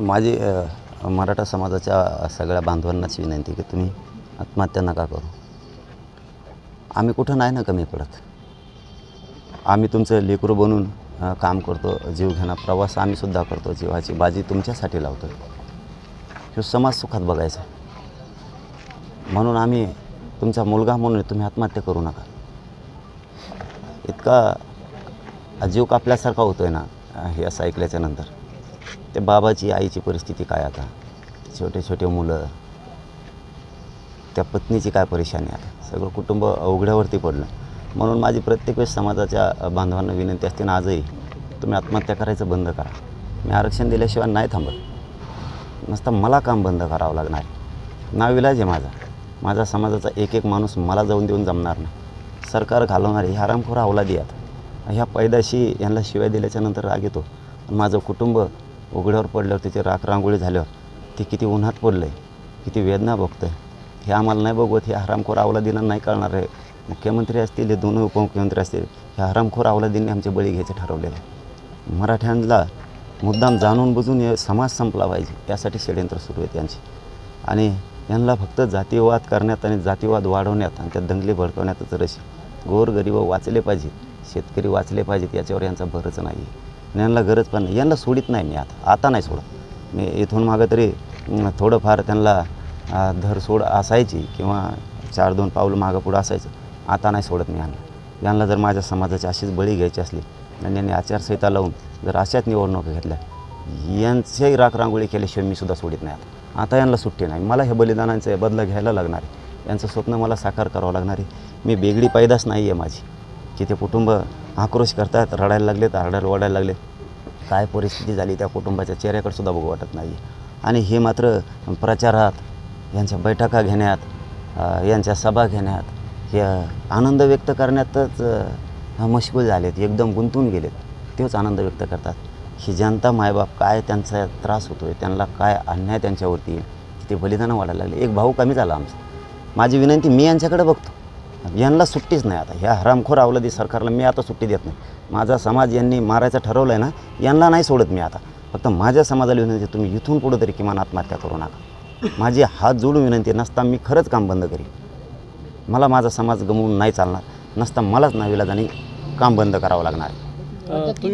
माझी मराठा समाजाच्या सगळ्या बांधवांनाच विनंती की तुम्ही आत्महत्या नका करू. आम्ही कुठं नाही ना कमी पडत. आम्ही तुमचं लेकरू बनून काम करतो जीवघेणा प्रवास आम्हीसुद्धा करतो जीवाची बाजी तुमच्यासाठी लावतो. हे समाज सुखात बघायचा. म्हणून आम्ही तुमचा मुलगा म्हणून तुम्ही आत्महत्या करू नका. इतका जीव कापल्यासारखा होतो आहे ना हे असं ऐकल्याच्यानंतर ते बाबाची आईची परिस्थिती काय आता? छोटे छोटे मुलं. त्या पत्नीची काय परेशानी आता? सगळं कुटुंब अवघड्यावरती पडलं. म्हणून माझी प्रत्येक वेळेस समाजाच्या बांधवांना विनंती असते ना आजही तुम्ही आत्महत्या करायचं बंद करा. मी आरक्षण दिल्याशिवाय नाही थांबत. नसतं मला काम बंद करावं लागणार. नाविलाज आहे माझा. माझा समाजाचा एक एक माणूस मला जाऊन देऊन जमणार नाही. सरकार घालवणारे ह्या हरामखोर अवलादी आहेत. ह्या पैदाशी यांना शिवाय दिल्याच्यानंतर राग येतो. माझं कुटुंब उघड्यावर पडल्यावर त्याची राख रांगोळी झाल्यावर ते किती उन्हात पडलं आहे किती वेदना बघतं आहे हे आम्हाला नाही बघवत हे हरामखोर अवलादींना नाही कळणार आहे. मुख्यमंत्री असतील हे दोन उपमुख्यमंत्री असतील हे हरामखोर अवलादींनी आमचे बळी घ्यायचे ठरवलेलं आहे. मराठ्यांना मुद्दाम जाणून बुजून हे समाज संपला पाहिजे त्यासाठी षडयंत्र सुरू आहे त्यांची आणि यांना फक्त जातीवाद करण्यात आणि जातीवाद वाढवण्यात आणि त्या दंगली भडकवण्यातच रस गोरगरीब वाचले पाहिजेत शेतकरी वाचले पाहिजेत याच्यावर यांचा भरच नाही आहे यांना गरज पण नाही. यांना सोडित नाही मी आता. आता नाही सोडत. मी इथून मागं तरी थोडंफार त्यांना धरसोड असायची किंवा चार दोन पावलं मागं पुढं असायचं. आता नाही सोडत मी यांना. यांना जर माझ्या समाजाची अशीच बळी घ्यायची असली आणि यांनी आचारसंहिता लावून जर अशाच निवडणुका घेतल्या यांच्याही राख रांगोळी केल्याशिवाय मी सुद्धा सोडित नाही आता. आता यांना सुट्टी नाही. मला हे बलिदानांचं बदला घ्यायला लागणार आहे. यांचं स्वप्न मला साकार करावं लागणार आहे. मी बेगडी पैदास नाही आहे माझी. की ते कुटुंब आक्रोश करतात रडायला लागले आरडायला रडायला ओढायला लागले. काय परिस्थिती झाली त्या कुटुंबाच्या चेहऱ्याकडे सुद्धा बघू वाटत नाही. आणि हे मात्र प्रचारात यांच्या बैठका घेण्यात यांच्या सभा घेण्यात हे आनंद व्यक्त करण्यातच मशगूल झालेत एकदम गुंतून गेलेत. तेच आनंद व्यक्त करतात. ही जनता मायबाप काय त्यांचा त्रास होतो आहे त्यांना काय अन्याय त्यांच्यावरती ते बलिदानं वाढायला लागले. एक भाऊ कमी झाला आमचा. माझी विनंती मी यांच्याकडे बघतो. यांना सुट्टीच नाही आता. ह्या हरामखोर अवलदी सरकारला मी आता सुट्टी देत नाही. माझा समाज यांनी मारायचं ठरवलं आहे ना यांना नाही सोडत मी आता. फक्त माझ्या समाजाला विनंती तुम्ही इथून पुढं तरी किमान आत्महत्या करू नका. माझी हात जोडून विनंती नसता मी खरंच काम बंद करीन. मला माझा समाज गमवून नाही चालणार. नसता मलाच नाविलाजाने काम बंद करावं लागणार. तुम्ही